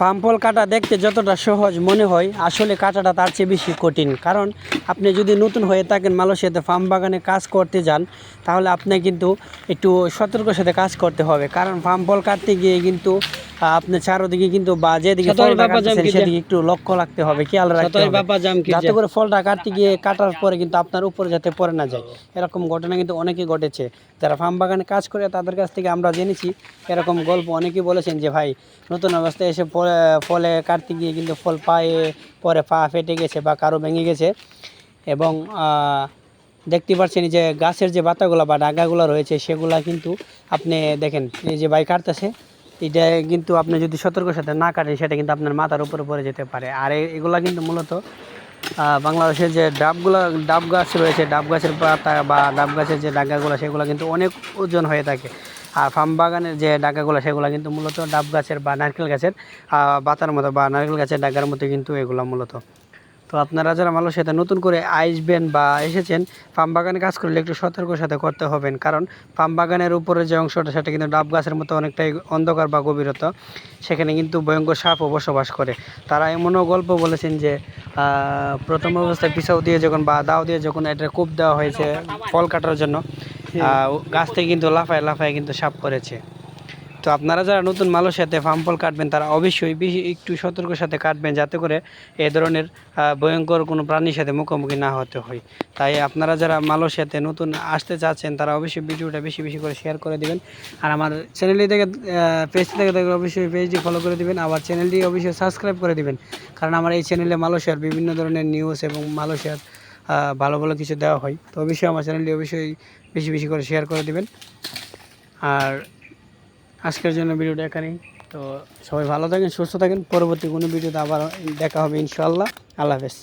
Farm ফল কাটা দেখতে যতটা সহজ মনে হয়, আসলে কাটাটা তার চেয়ে বেশি কঠিন। কারণ আপনি যদি নতুন হয়ে থাকেন মালয়েশিয়াতে ফার্ম বাগানে কাজ করতে যান, তাহলে আপনি কিন্তু একটু সতর্ক সাথে কাজ করতে হবে। কারণ ফার্ম ফল কাটতে গিয়ে কিন্তু আপনি চারোদিকে কিন্তু বা যেদিকে ফলটা সেদিকে একটু লক্ষ্য রাখতে হবে খেয়াল রাখতে হবে। যাতে করে ফলটা কাটতে গিয়ে কাটার পরে কিন্তু আপনার উপরে যাতে পড়ে না যায়। এরকম ঘটনা কিন্তু অনেকেই ঘটেছে। যারা ফার্ম বাগানে কাজ করে তাদের কাছ থেকে আমরা জেনেছি এরকম গল্প অনেকেই বলেছেন যে ভাই নতুন অবস্থায় এসে ফলে- ফলে কাটতে গিয়ে কিন্তু ফল পায়ে পরে পা ফেটে গেছে বা কারও ভেঙে গেছে। এবং আহ, দেখতে পাচ্ছেন যে গাছের যে পাতাগুলো বা ডাগাগুলো রয়েছে সেগুলা কিন্তু আপনি দেখেন এই যে ভাই কাটতেছে এটা কিন্তু আপনি যদি সতর্কের সাথে না কাটেন, সেটা কিন্তু আপনার মাথার উপরে পড়ে যেতে পারে। আর এগুলা কিন্তু মূলত বাংলাদেশের যে ডাবগুলো, ডাব গাছ রয়েছে, ডাব গাছের পাতা বা ডাব গাছের যে ডাগাগুলো সেগুলো কিন্তু অনেক ওজন হয়ে থাকে। আর ফার্ম বাগানের যে ডাগাগুলো সেগুলো কিন্তু মূলত ডাব গাছের বা নারকেল গাছের পাতার মতো বা নারকেল গাছের ডাগার মতো কিন্তু এগুলো মূলত। তো আপনারা যারা মালয়েশিয়াতে নতুন করে আসবেন বা এসেছেন ফার্ম বাগানে কাজ করলে একটু সতর্ক সাথে করতে হবেন। কারণ ফার্ম বাগানের উপরে যে অংশটা সেটা কিন্তু ডাব গাছের মতো অনেকটাই অন্ধকার বা গভীরতা সেখানে কিন্তু ভয়ঙ্কর সাপও বসবাস করে। তারা এমনও গল্প বলেছেন যে প্রথম অবস্থায় পিছাও দিয়ে যখন বা দাও দিয়ে যখন এটা কূপ দেওয়া হয়েছে ফল কাটার জন্য গাছ থেকে কিন্তু লাফায় লাফায় কিন্তু সাপ করেছে। তো আপনারা যারা নতুন মালয়েশিয়াতে ফার্ম ফল কাটবেন, তারা অবশ্যই বেশি একটু সতর্কের সাথে কাটবেন যাতে করে এ ধরনের ভয়ঙ্কর কোনো প্রাণীর সাথে মুখোমুখি না হতে হয়। তাই আপনারা যারা মালয়েশিয়াতে নতুন আসতে চাচ্ছেন, তারা অবশ্যই ভিডিওটা বেশি বেশি করে শেয়ার করে দিবেন। আর আমার চ্যানেলটি থেকে পেজ থেকে দেখলে অবশ্যই পেজটি ফলো করে দিবেন। আবার চ্যানেলটি অবশ্যই সাবস্ক্রাইব করে দিবেন। কারণ আমার এই চ্যানেলে মালয়েশিয়ার বিভিন্ন ধরনের নিউজ এবং মালয়েশিয়ার ভালো ভালো কিছু দেওয়া হয়। তো অবশ্যই আমার চ্যানেলটি অবশ্যই বেশি বেশি করে শেয়ার করে দিবেন। আর আজকের জন্য ভিডিওটা এখানেই। তো সবাই ভালো থাকেন, সুস্থ থাকেন। পরবর্তী কোনো ভিডিওতে আবার দেখা হবে ইনশাল্লাহ আল্লাহ হাফেজ।